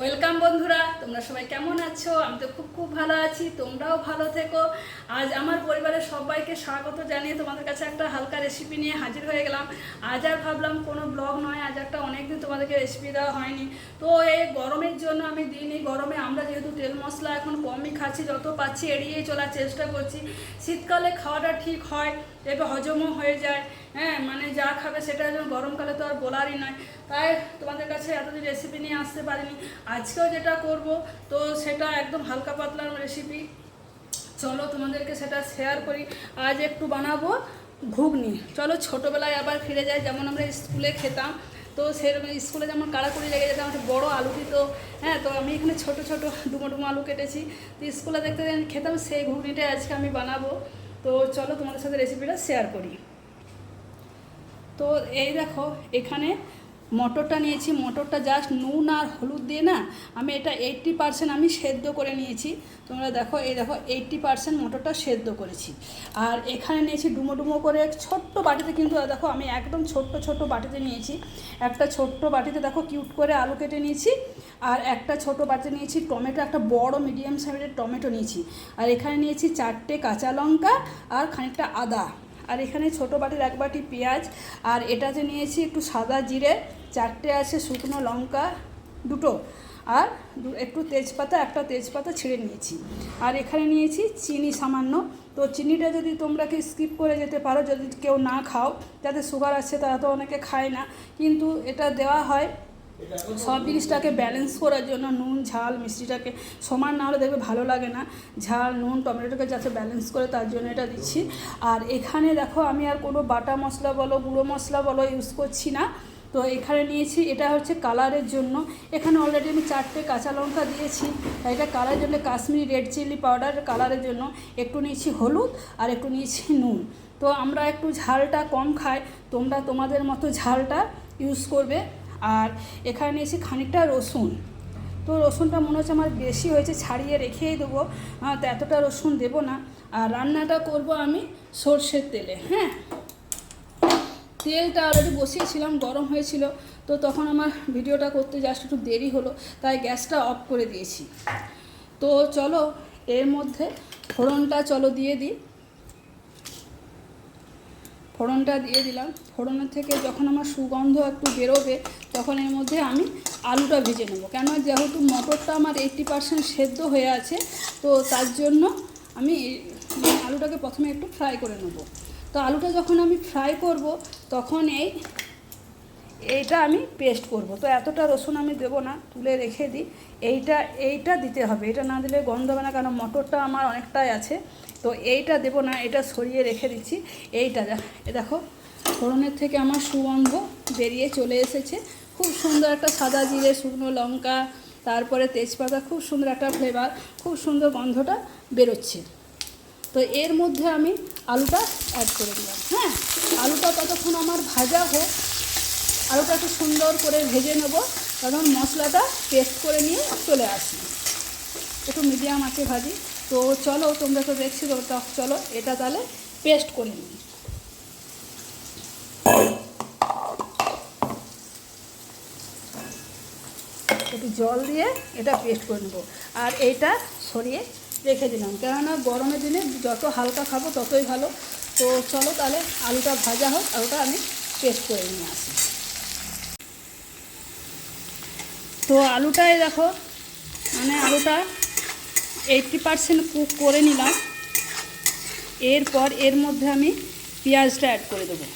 Welcome বন্ধুরা, তোমরা সবাই কেমন আছো? আমি তো খুব খুব ভালো আছি, তোমরাও ভালো থেকো। আজ আমার পরিবারের সবাইকে স্বাগত জানিয়ে তোমাদের কাছে একটা হালকা রেসিপি নিয়ে হাজির হয়ে গেলাম। আজ আর ভাবলাম কোনো ব্লগ নয়, আজ একটা অনেকদিন তোমাদেরকে রেসিপি দেওয়া হয়নি। তো এই গরমের জন্য আমি দিইনি, গরমে আমরা যেহেতু তেল মশলা এখন কমই খাচ্ছি, যত পাচ্ছি এড়িয়েই চলার চেষ্টা করছি। শীতকালে খাওয়াটা ঠিক হয় এবার হজমও হয়ে যায়। হ্যাঁ মানে যা খাবে সেটা যেন গরমকালে তো আর বলারই নয়। তাই তোমাদের কাছে এতদিন রেসিপি নিয়ে আসতে পারিনি। আজকেও যেটা করব, তো সেটা একদম হালকা পাতলার রেসিপি চলো তোমাদেরকে সেটা শেয়ার করি। আজ একটু বানাবো ঘুগনি। চলো ছোটোবেলায় আবার ফিরে যাই, যেমন আমরা স্কুলে খেতাম। তো সেরকম স্কুলে যেমন কাড়াকুড়ি লেগে যেতাম একটা বড় আলু দিত। হ্যাঁ তো আমি এখানে ছোট ছোট ডুমো ডুমো আলু কেটেছি। তো স্কুলে দেখতে খেতাম, সেই ঘুগনিটাই আজকে আমি বানাবো। তো চলো তোমাদের সাথে রেসিপিটা শেয়ার করি। তো এই দেখো, এখানে মটরটা নিয়েছি। মটরটা জাস্ট নুন আর হলুদ দিয়ে না, আমি এটা এইট্টি পারসেন্ট আমি সেদ্ধ করে নিয়েছি। তোমরা দেখো, এই দেখো এইট্টি পারসেন্ট মটরটা সেদ্ধ করেছি। আর এখানে নিয়েছি ডুমো ডুমো করে ছোট্ট বাটিতে কিন্তু, দেখো, আমি একদম ছোট্ট ছোট্ট বাটিতে নিয়েছি। একটা ছোট্ট বাটিতে দেখো, কিউট করে আলু কেটে নিয়েছি। আর একটা ছোট বাটিতে নিয়েছি টমেটো, একটা বড় মিডিয়াম সাইজের টমেটো নিয়েছি। আর এখানে নিয়েছি চারটে কাঁচা লঙ্কা আর খানিকটা আদা। আর এখানে ছোটো বাটির এক বাটি পেঁয়াজ, আর এটাতে নিয়েছি একটু সাদা জিরে, চারটে আছে শুকনো লঙ্কা, দুটো। আর একটু তেজপাতা, একটা তেজপাতা ছিঁড়ে নিয়েছি। আর এখানে নিয়েছি চিনি সামান্য। তো চিনিটা যদি তোমরা কি স্কিপ করে যেতে পারো, যদি কেউ না খাও যাদের সুগার আছে তারা তো অনেকে খায় না। কিন্তু এটা দেওয়া হয় সব জিনিসটাকে ব্যালেন্স করার জন্য নুন, ঝাল, মিষ্টিটাকে সমান না হলে দেখবে ভালো লাগে না। ঝাল, নুন, টমেটোটাকে যাতে ব্যালেন্স করে তার জন্য এটা দিচ্ছি। আর এখানে দেখো আমি আর কোনো বাটা মশলা বলো, গুঁড়ো মশলা বলো ইউজ করছি না। তো এখানে নিয়েছি, এটা হচ্ছে কালারের জন্য। এখানে অলরেডি আমি চারটে কাঁচা লঙ্কা দিয়েছি। এটা কালারের জন্য কাশ্মীরি রেড চিলি পাউডার কালারের জন্য। একটু নিয়েছি হলুদ আর একটু নিয়েছি নুন। তো আমরা একটু ঝালটা কম খাই, তোমরা তোমাদের মতো ঝালটা ইউজ করবে। আর এখানে নিয়েছি খানিকটা রসুন। তো রসুনটা মনে হচ্ছে আমার বেশি হয়েছে, ছাড়িয়ে রেখেই দেবো। তো এতটা রসুন দেবো না। আর রান্নাটা করব আমি সর্ষের তেলে হ্যাঁ? তেলটা অলরেডি বসিয়েছিলাম, গরম হয়েছিল। তো তখন আমার ভিডিওটা করতে জাস্ট একটু দেরি হলো, তাই গ্যাসটা অফ করে দিয়েছি। তো চলো, এর মধ্যে ফোড়নটা চলো দিয়ে দিই। ফোড়নটা দিয়ে দিলাম। ফোড়নের থেকে যখন আমার সুগন্ধ একটু বেরোবে, তখন এর মধ্যে আমি আলুটা ভেজে নেব। কেন যেহেতু মটরটা আমার এইট্টি পারসেন্ট সেদ্ধ হয়ে আছে, তো তার জন্য আমি আলুটাকে প্রথমে একটু ফ্রাই করে নেব। তো আলুটা যখন আমি ফ্রাই করব, তখন এই এইটা আমি পেস্ট করব। তো এতটা রসুন আমি দেবো না, তুলে রেখে দিই। এইটা এইটা দিতে হবে। এটা না দিলে গন্ধ হবে না, কারণ মটরটা আমার অনেকটাই আছে। তো এইটা দেবো না, এটা সরিয়ে রেখে দিচ্ছি। এইটা দেখো ফোড়নের থেকে আমার সুগন্ধ বেরিয়ে চলে এসেছে। খুব সুন্দর একটা সাদা জিরে, শুকনো লঙ্কা, তারপরে তেজপাতা, খুব সুন্দর একটা ফ্লেভার খুব সুন্দর গন্ধটা বেরোচ্ছে। তো এর মধ্যে আমি আলুটা অ্যাড করে দিলাম। হ্যাঁ আলুটা ততক্ষণ আমার ভাজা হোক আলুটা একটু সুন্দর করে ভেজে নেব, কারণ মশলাটা পেস্ট করে নিয়ে চলে আসি একটু মিডিয়াম আছে ভাজি। তো চলো, তোমরা তো দেখছি, তো চলো, এটা তাহলে পেস্ট করে নিই। একটু জল দিয়ে এটা পেস্ট করে নেব। আর এইটা সরিয়ে রেখে দিলাম। কেননা গরমের দিনে যত হালকা খাব ততই ভালো। তো চলো তাহলে আলুটা ভাজা হোক, আলুটা আমি পেস্ট করে নিয়ে আসি। তো আলুটাই দেখো মানে আলুটা এইটটি পারসেন্ট কুক করে নিলাম। এরপর এর মধ্যে আমি পেঁয়াজটা অ্যাড করে দেবো।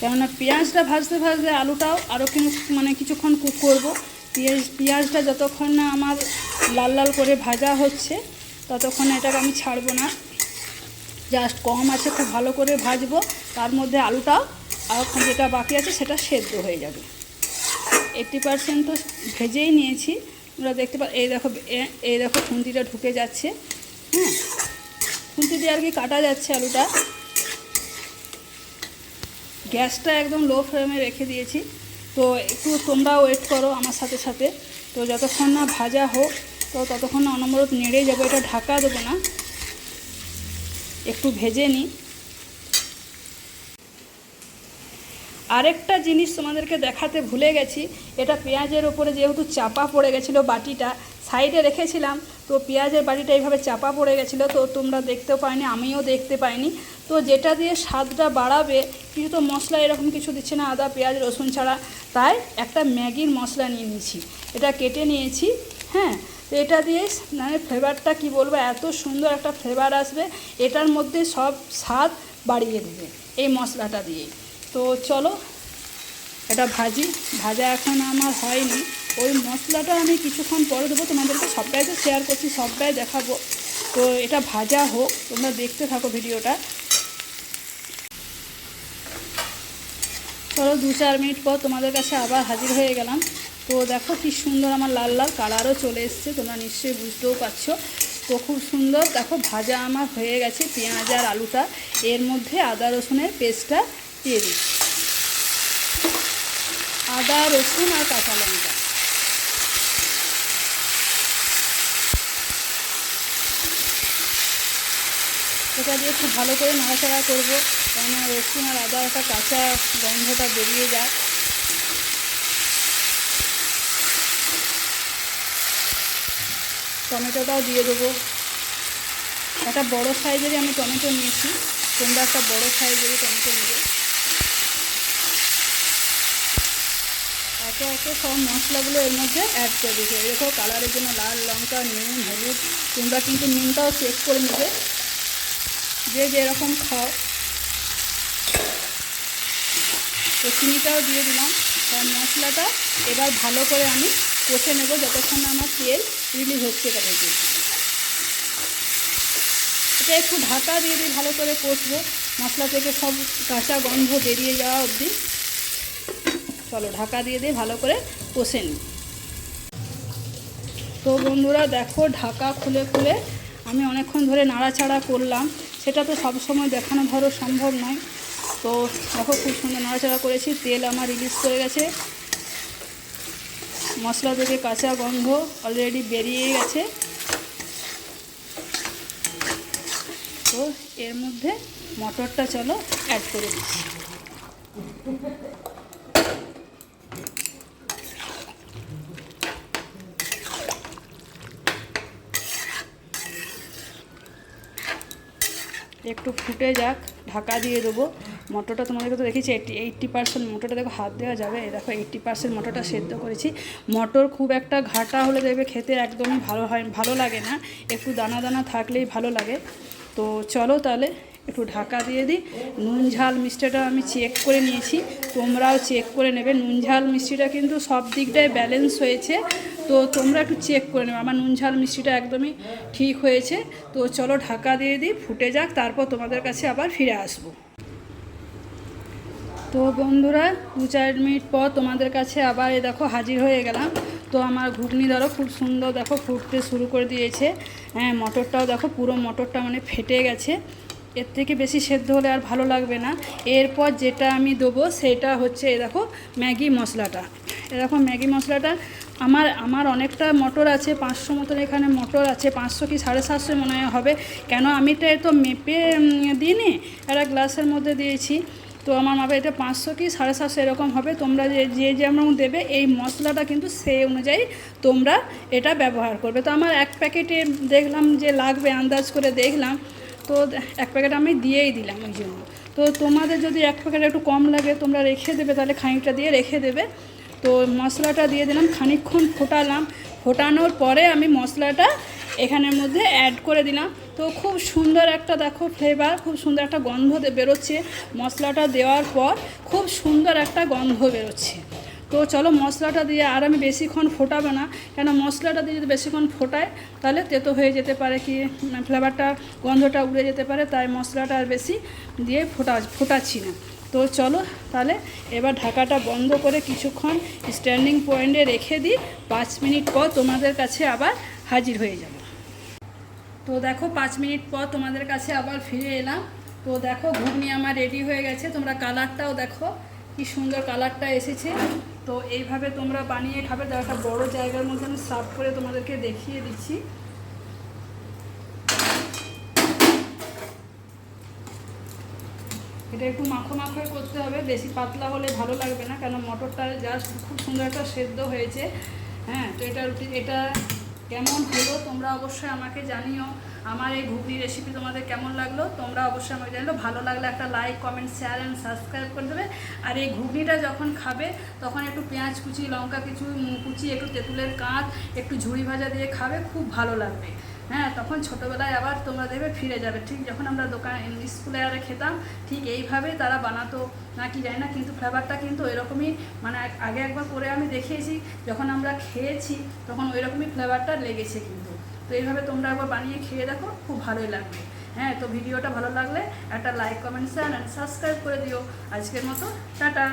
কেননা পেঁয়াজটা ভাজতে ভাজতে আলুটাও আরও কিন্তু মানে কিছুক্ষণ কুক করব। পেঁয়াজ, পেঁয়াজটা যতক্ষণ না আমার লাল লাল করে ভাজা হচ্ছে, ততক্ষণ এটাকে আমি ছাড়বো না। জাস্ট কম আছে, খুব ভালো করে ভাজবো। তার মধ্যে আলুটাও আর যেটা বাকি আছে, সেটা সেদ্ধ হয়ে যাবে। এইট্টি পারসেন্ট তো ভেজেই নিয়েছি। তোমরা দেখতে পা এই দেখো এই দেখো খুন্তিটা ঢুকে যাচ্ছে। হ্যাঁ? খুন্তি দিয়ে আর কি কাটা যাচ্ছে আলুটা। গ্যাসটা একদম লো ফ্লেমে রেখে দিয়েছি। তো একটু তোমরা ওয়েট করো আমার সাথে সাথে। তো যতক্ষণ না ভাজা হোক, তো ততক্ষণ অনবরত নেড়ে যাব। এটা ঢাকা দেবো না। একটু ভেজে নিই। আরেকটা জিনিস তোমাদেরকে দেখাতে ভুলে গেছি, এটা পেঁয়াজের ওপরে যেহেতু চাপা পড়ে গেছিল বাটিটা, সাইডে রেখেছিলাম, তো পেঁয়াজের বাটিটা এইভাবে চাপা পড়ে গেছিল, তো তোমরা দেখতেও পাইনি আমিও দেখতে পাইনি। তো যেটা দিয়ে স্বাদটা বাড়াবে কিছু তো মশলা এরকম কিছু দিচ্ছে না, আদা, পেঁয়াজ, রসুন ছাড়া। তাই একটা ম্যাগির মশলা নিয়ে নিয়েছি, এটা কেটে নিয়েছি হ্যাঁ। তো এটা দিয়ে মানে ফ্লেভারটা কি বলব, এত সুন্দর একটা ফ্লেভার আসবে, এটার মধ্যে সব স্বাদ বাড়িয়ে দেবে, এই মশলাটা দিয়ে তো চলো, এটা ভাজি। ভাজা এখন আমার হয়নি। ওই মশলাটা আমি কিছুক্ষণ পরে দেবো। তোমাদেরকে সবটাই তো শেয়ার করছি, সবটাই দেখাবো। তো এটা ভাজা হোক, তোমরা দেখতে থাকো ভিডিওটা। চলো, দু চার মিনিট পর তোমাদের কাছে আবার হাজির হয়ে গেলাম। তো দেখো কি সুন্দর আমার লাল লাল কালারও চলে এসছে, তোমরা নিশ্চয়ই বুঝতেও পারছ। তো খুব সুন্দর, দেখো ভাজা আমার হয়ে গেছে পেঁয়াজ আর আলুটা। এর মধ্যে আদা রসুনের পেস্টটা দিয়ে দিচ্ছি আদা, রসুন আর কাঁচা লঙ্কা। এটা দিয়ে খুব ভালো করে নাড়াচাড়া করব, কেননা রসুন আর আদা একটা কাঁচা গন্ধটা বেরিয়ে যায়। টমেটোটাও দিয়ে দেবো। একটা বড় সাইজেরই আমি টমেটো নিয়েছি, তোমরা একটা বড় সাইজেরই টমেটো নেবে। একে একে সব মশলাগুলো এর মধ্যে অ্যাড করে দিতে এরকম কালারের জন্য লাল লঙ্কা, নুন, হলুদ, তোমরা কিন্তু নুনটাও চেক করে নেবে। যে যেরকম খাও। তো চিনিটাও দিয়ে দিলাম। সব মশলাটা এবার ভালো করে আমি কষে নেব যতক্ষণ না আমার তেল রিলিজ হচ্ছে এটা থেকে। এটা একটু ঢাকা দিয়ে দিয়ে ভালো করে কষবো। মশলা থেকে সব কাঁচা গন্ধ বেরিয়ে যাওয়া অবধি। চলো, ঢাকা দিয়ে দিয়ে ভালো করে কষে নিই। তো বন্ধুরা, দেখো, ঢাকা খুলে খুলে আমি অনেকক্ষণ ধরে নাড়াচাড়া করলাম। সেটা তো সবসময় দেখানো ধরো সম্ভব নয়। তো দেখো, খুব সুন্দর নাড়াচাড়া করেছি, তেল আমার রিলিজ করে গেছে। মশলা থেকে কাঁচা গন্ধ অলরেডি বেরিয়ে গেছে। তো এর মধ্যে মটরটা চলো অ্যাড করে দিচ্ছি। একটু ফুটে যাক, ঢাকা দিয়ে দেবো। মটরটা তোমাদেরকে তো দেখেছি এইটি এইট্টি পার্সেন্ট মটরটা দেখো হাত দেওয়া যাবে। দেখো এইট্টি পার্সেন্ট মটরটা সেদ্ধ করেছি। মটর খুব একটা ঘাটা হলে দেবে খেতে একদমই ভালো হয়, ভালো লাগে না। একটু দানা দানা থাকলেই ভালো লাগে। তো চলো তাহলে একটু ঢাকা দিয়ে দিই। নুন ঝাল মিষ্টিটা আমি চেক করে নিয়েছি। তোমরাও চেক করে নেবে। নুন ঝাল মিষ্টিটা কিন্তু সব দিকটায় ব্যালেন্স হয়েছে। তো তোমরা একটু চেক করে নেবে। আমার নুন ঝাল মিষ্টিটা একদমই ঠিক হয়েছে। তো চলো ঢাকা দিয়ে দিই, ফুটে যাক, তারপর তোমাদের কাছে আবার ফিরে আসব। তো বন্ধুরা, দু চার মিনিট পর তোমাদের কাছে আবার এ দেখো হাজির হয়ে গেলাম। তো আমার ঘুগনি ধরো খুব সুন্দর দেখো ফুটতে শুরু করে দিয়েছে। হ্যাঁ মটরটাও দেখো পুরো মটরটা মানে ফেটে গেছে। এর থেকে বেশি সেদ্ধ হলে আর ভালো লাগবে না। এরপর যেটা আমি দেবো সেটা হচ্ছে দেখো, ম্যাগি মশলাটা। এরকম ম্যাগি মশলাটা আমার আমার অনেকটা মটর আছে, পাঁচশো মতন এখানে মটর আছে, পাঁচশো কি সাড়ে সাতশো মনে হয় হবে। কেন আমি তো তো মেপে দিইনি, একটা গ্লাসের মধ্যে দিয়েছি। তো আমার মাপে এটা পাঁচশো কি সাড়ে সাতশো এরকম হবে। তোমরা যে যে যেমন দেবে, এই মশলাটা কিন্তু সেই অনুযায়ী তোমরা এটা ব্যবহার করবে। তো আমার এক প্যাকেটে দেখলাম যে লাগবে, আন্দাজ করে দেখলাম। তো এক প্যাকেট আমি দিয়েই দিলাম ওই জন্য। তো তোমাদের যদি এক প্যাকেট একটু কম লাগে, তোমরা রেখে দেবে, তাহলে খানিকটা দিয়ে রেখে দেবে। তো মশলাটা দিয়ে দিলাম, খানিকক্ষণ ফোটালাম। ফোটানোর পরে আমি মশলাটা এখানের মধ্যে অ্যাড করে দিলাম। তো খুব সুন্দর একটা দেখো ফ্লেভার খুব সুন্দর একটা গন্ধ বেরোচ্ছে। মশলাটা দেওয়ার পর খুব সুন্দর একটা গন্ধ বেরোচ্ছে। তো চলো মশলাটা দিয়ে আর আমি বেশিক্ষণ ফোটাবো না। কেন মশলাটা দিয়ে যদি বেশিক্ষণ ফোটায়, তাহলে তেতো হয়ে যেতে পারে কি ফ্লেভারটা গন্ধটা উড়ে যেতে পারে, তাই মশলাটা আর বেশি দিয়ে ফোটা, ফোটাচ্ছি না। তো চলো তাহলে এবার ঢাকাটা বন্ধ করে কিছুক্ষণ স্ট্যান্ডিং পয়েন্টে রেখে দিই, পাঁচ মিনিট পর তোমাদের কাছে আবার হাজির হয়ে যাব। তো দেখো পাঁচ মিনিট পর তোমাদের কাছে আবার ফিরে এলাম। তো দেখো ঘুগনি আমার রেডি হয়ে গেছে, তোমরা কালারটাও দেখো, কি সুন্দর কালারটা এসেছে। তো এইভাবে তোমরা বানিয়ে খাবে তার একটা বড়ো জায়গার মধ্যে আমি সার্ভ করে তোমাদেরকে দেখিয়ে দিচ্ছি। এটা একটু মাখো মাখোই করতে হবে, বেশি পাতলা হলে ভালো লাগবে না, কেন মটরটা জাস্ট খুব সুন্দর একটা সেদ্ধ হয়েছে। হ্যাঁ তো এটা এটা কেমন হলো তোমরা অবশ্যই আমাকে জানিও। আমার এই ঘুগনি রেসিপি তোমাদের কেমন লাগল তোমরা অবশ্যই আমাকে জানিও। ভালো লাগলে একটা like comment share and subscribe করে দেবে। আর এই ঘুগনিটা যখন খাবে, তখন একটু পেঁয়াজ কুচি, লঙ্কা কিছু কুচি, একটু তেঁতুলের কাঁচ, একটু ঝুড়ি ভাজা দিয়ে খাবে, খুব ভালো লাগবে। হ্যাঁ তখন ছোটোবেলায় আবার তোমরা দেবে ফিরে যাবে। ঠিক যখন আমরা দোকান স্কুলে আরে খেতাম, ঠিক এইভাবে তারা বানাতো, না কি জানি না, কিন্তু ফ্লেভারটা কিন্তু এরকমই মানে আগে একবার করে আমি দেখিয়েছি, যখন আমরা খেয়েছি, তখন ওই রকমই ফ্লেভারটা লেগেছে কিন্তু। তো এইভাবে তোমরা একবার বানিয়ে খেয়ে দেখো, খুব ভালোই লাগবে। হ্যাঁ তো ভিডিওটা ভালো লাগলে একটা like comment share and subscribe করে দিও। আজকের মতো, টাটা।